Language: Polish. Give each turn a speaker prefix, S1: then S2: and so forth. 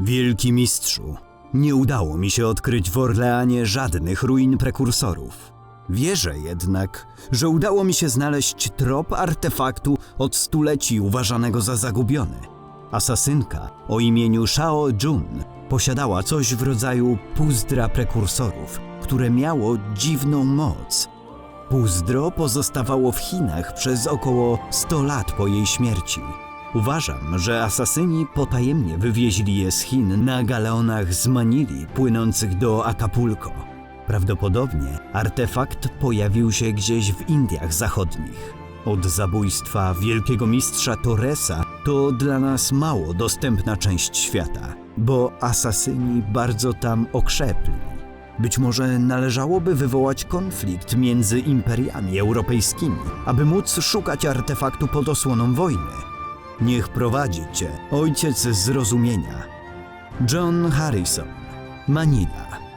S1: Wielki mistrzu, nie udało mi się odkryć w Orleanie żadnych ruin prekursorów. Wierzę jednak, że udało mi się znaleźć trop artefaktu od stuleci uważanego za zagubiony. Asasynka o imieniu Shao Jun posiadała coś w rodzaju puzdra prekursorów, które miało dziwną moc. Puzdro pozostawało w Chinach przez około 100 lat po jej śmierci. Uważam, że asasyni potajemnie wywieźli je z Chin na galeonach z Manili płynących do Acapulco. Prawdopodobnie artefakt pojawił się gdzieś w Indiach Zachodnich. Od zabójstwa wielkiego mistrza Torresa to dla nas mało dostępna część świata, bo asasyni bardzo tam okrzepli. Być może należałoby wywołać konflikt między imperiami europejskimi, aby móc szukać artefaktu pod osłoną wojny. Niech prowadzi cię ojciec zrozumienia. John Harrison, Manila.